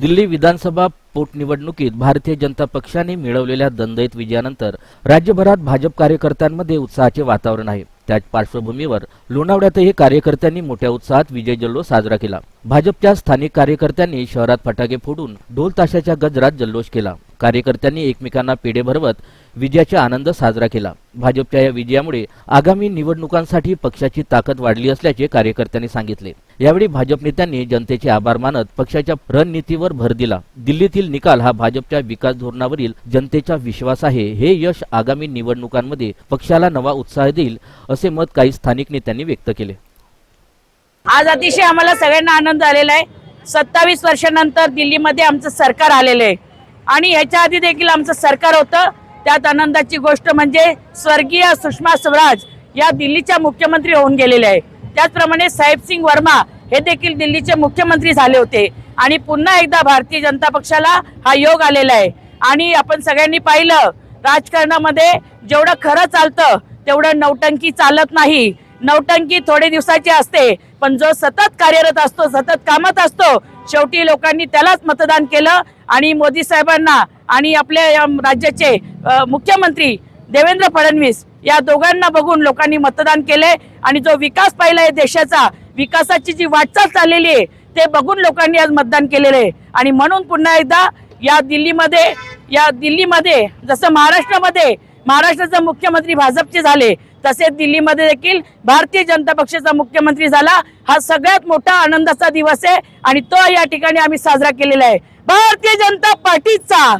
दिल्ली विधानसभा पोटनिवडणुकीत भारतीय जनता पक्षाने मिळवलेल्या दंडयत विजयानंतर राज्यभरात भाजप कार्यकर्त्यांमध्ये उत्साहाचे वातावरण आहे. त्याच पार्श्वभूमीवर लोणावळ्यातही कार्यकर्त्यांनी मोठ्या उत्साहात विजय जल्लोष साजरा केला. भाजपच्या स्थानिक कार्यकर्त्यांनी शहरात फटाके फोडून ढोल ताशाच्या गजरात जल्लोष केला. कार्यकर्त्यांनी एकमेकांना पेढे भरवत विजयाचा आनंद साजरा केला. भाजपच्या या विजयामुळे आगामी निवडणुकांसाठी पक्षाची ताकद वाढली असल्याचे कार्यकर्त्यांनी सांगितले. यावेळी भाजप नेत्यांनी जनतेचे आभार मानत पक्षाच्या रणनीतीवर भर दिला. दिल्लीतील निकाल हा भाजपच्या विकास धोरणावरील जनतेचा विश्वास आहे. हे यश आगामी निवडणुकांमध्ये पक्षाला नवा उत्साह देईल असे मत काही स्थानिक नेत्यांनी व्यक्त केले. आज अतिशय आम्हाला सगळ्यांना आनंद आलेला आहे. सत्तावीस वर्षानंतर दिल्लीमध्ये आमचं सरकार आलेलं आहे. आणि याच्या आधी देखील आमचं सरकार होतं. त्यात आनंदाची गोष्ट म्हणजे स्वर्गीय सुषमा स्वराज या दिल्लीच्या मुख्यमंत्री होऊन गेलेल्या आहे त्याचप्रमाणे साहेब सिंग वर्मा हे देखील दिल्लीचे मुख्यमंत्री झाले होते. आणि पुन्हा एकदा भारतीय जनता पक्षाला हा योग आलेला आहे. आणि आपण सगळ्यांनी पाहिलं राजकारणामध्ये जेवढं खरं चालतं तेवढं नौटंकी चालत नाही. नौटंकी थोडे दिवसाची असते पण जो सतत कार्यरत असतो सतत कामात असतो शेवटी लोकांनी त्यालाच मतदान केलं आणि मोदी साहेबांना आणि आपल्या या राज्याचे मुख्यमंत्री देवेंद्र फडणवीस या दोघांना बघून लोकांनी मतदान केले आणि जो विकास पाहिला आहे देशाचा विकासाची जी वाटचाल चाललेली आहे ते बघून लोकांनी आज मतदान केलेलं आहे आणि म्हणून पुन्हा एकदा या दिल्लीमध्ये या दिल्लीमध्ये जसं महाराष्ट्रामध्ये महाराष्ट्राचे मुख्यमंत्री भाजपचे झाले तसेच दिल्लीमध्ये देखील भारतीय जनता पक्षाचा मुख्यमंत्री झाला. हा सगळ्यात मोठा आनंदाचा दिवस आहे आणि तो या ठिकाणी आम्ही साजरा केलेला आहे. भारतीय जनता पार्टीचा